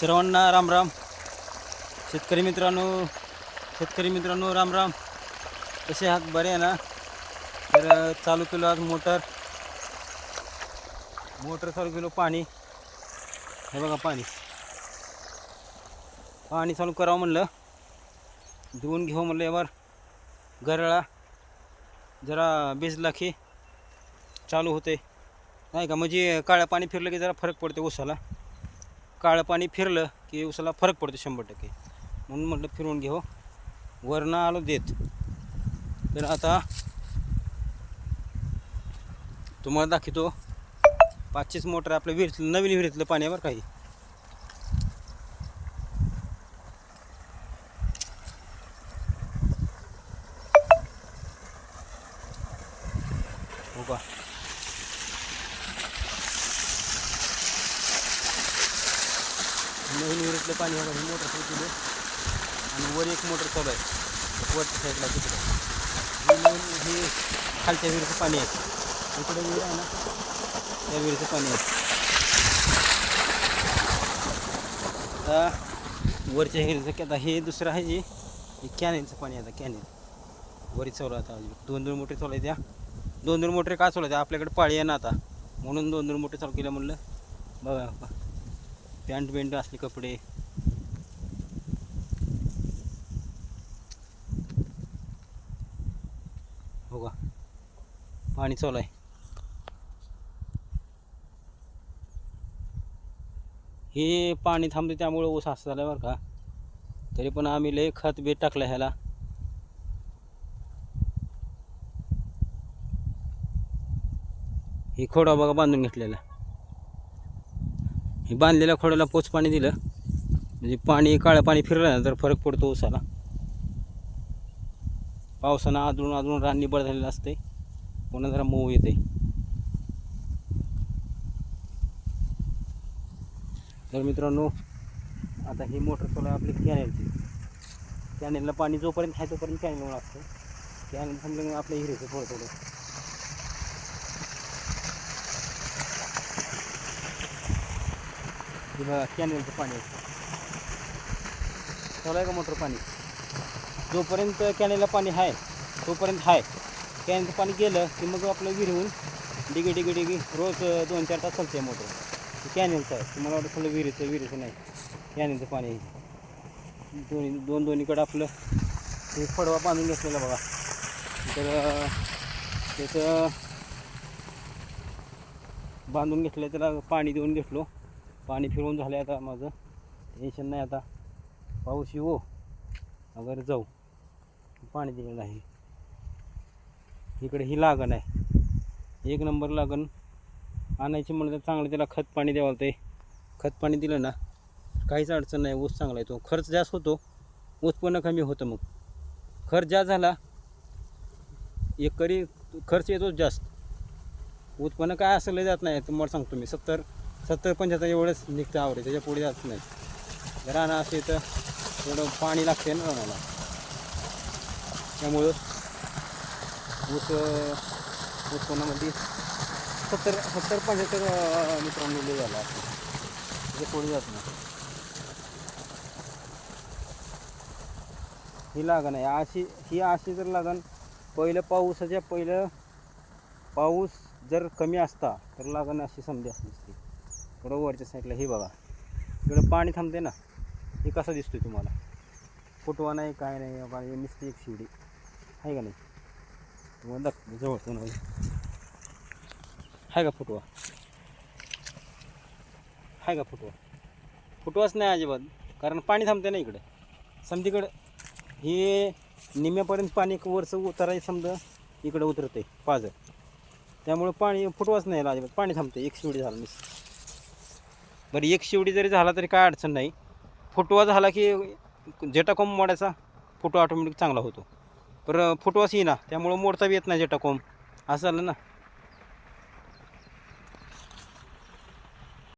सर्वांना रामराम शेतकरी मित्रांनो शेतकरी मित्रांनो रामराम कसे आहात? बरे आहे ना? तर चालू केलो आज मोटर. मोटर चालू केलो पाणी. हे बघा पाणी. पाणी चालू करावं म्हणलं. धुवून घेऊ म्हणलं यावर. गरळा जरा भिजला की चालू होते. नाही का? म्हणजे काळं पाणी फिरलं की जरा फरक पडते उसाला काळं पाणी फिरलं की उसाला फरक पडतो शंभर टक्के. म्हणून म्हटलं फिरवून घेऊ हो. वरनं आलो देत. तर आता तुम्हाला दाखवतो. पाचशेच मोटर आपल्या विहिरीतलं नवीन विहिरीतलं पाण्यावर काही हो का? नवीन विहिरीतलं पाणी बघा ही मोटर चालू आणि वर एक मोटर चालू आहे. वरच्या साईडला तिकडं. हे नवीन खालच्या विहिरीचं पाणी आहे. इकडे विहीर आहे ना? त्या विहिरीचं पाणी आहे. आता वरच्या विहिरीचं की आता हे दुसरं आहे जी हे कॅनेलचं पाणी आता कॅनेल वरी चालू आहे आता दोन दोन मोटर चालू आहे त्या. दोन दोन मोटर का चालू आहे आपल्याकडे पाळी आहे ना आता. म्हणून दोन दोन मोटर चालू केलं म्हणलं. बघा बघा. पॅन्ट बेंट असले कपडे. हो का पाणी चालू आहे. हे पाणी थांबते त्यामुळे ऊस असं झालं बरं का. तरी पण आम्ही लय खत बीत टाकलं ह्याला. हे खोडा बघा बांधून घेतलेला. हे बांधलेल्या खोड्याला पोच पाणी दिलं. म्हणजे पाणी काळं पाणी फिरलं ना तर फरक पडतो ऊसाला. पावसानं आदळून आदळून रान निबळ झालेलं असते पुन्हा जरा मऊ येते तर मित्रांनो आता ही मोटर चालू आपली कॅनेलची कॅनेलला पाणी जोपर्यंत आहे तोपर्यंत कॅनेलवर असतं कॅनेल थांबलं आपल्या हिरेचं थोडं थोडं हे बघा कॅनेलचं पाणी आहे. चालू आहे का मोटर पाणी. जोपर्यंत कॅनेलला पाणी आहे तोपर्यंत आहे कॅनेलचं पाणी गेलं की मग आपलं विहिरीहून डिगी डिगी डिगी रोज दोन चार तास चालते मोटर. कॅनेलचं आहे. तुम्हाला वाटतं थोडं विहिरीचं विहिरीचं नाही. कॅनेलचं पाणी दोन्ही दोन दोन्हीकडं आपलं ते फडवा बांधून घेतलेला बघा. तर त्याचं बांधून घेतलं त्याला पाणी देऊन घेतलो. पाणी फिरवून झालं आता माझं. टेन्शन नाही आता. पाऊस येऊ अगर जाऊ. पाणी दिलेलं आहे इकडे ही लागण आहे. एक नंबर लागण. आणायची म्हणलं तर चांगलं त्याला खत पाणी द्यावं ते खत पाणी दिलं ना काहीच अडचण नाही. ऊस चांगला येतो. खर्च जास्त होतो. उत्पन्न कमी होतं मग. खर्च जास्त झाला एकरी खर्च येतोच जास्त. उत्पन्न काय असलं जात नाही. तुम्हाला सांगतो मी. सत्तर सत्तर पंच्याहत्तर एवढंच निघतं आवडे त्याच्या पुढे जात नाही. रानं असे तर थोडं पाणी लागते ना रानाला. त्यामुळं ऊस उत्पन्नामध्ये सत्तर सत्तर पंच्याहत्तर मित्रांनी मित्रांनो झाला असं त्याच्या पुढे जात नाही. ही लागण आहे. अशी ही अशी जर लागण पहिलं पाऊसाच्या पहिलं पाऊस जर कमी असता तर लागण अशी समजा असली असती. थोडं वरच्या साईडला हे बघा. इकडं पाणी थांबते ना. हे कसं दिसतोय तुम्हाला? फुटवा नाही काय नाही बाबा हे नुसती एक शिवडी आहे का नाही? तुम्हाला दाखवतो जवळ तुम्हाला आहे का फुटवा? आहे का फुटवा? फुटवाच नाही अजिबात. कारण पाणी थांबते ना इकडं. समतीकडं हे निम्यापर्यंत पाणी वरचं उतरायचं समजा इकडं उतरते पाजर. त्यामुळं पाणी फुटवाच नाही अजिबात. पाणी थांबते एक शिवडी झालं मिस बरं एक शिवडी जरी झाला तरी काय अडचण नाही. फुटवा झाला की जेटाकोंब मोडायचा फुटवा ऑटोमॅटिक चांगला होतो. पर फुटवाच येईना त्यामुळं मोडता बी येत नाही जेटाकोंब असं झालं ना?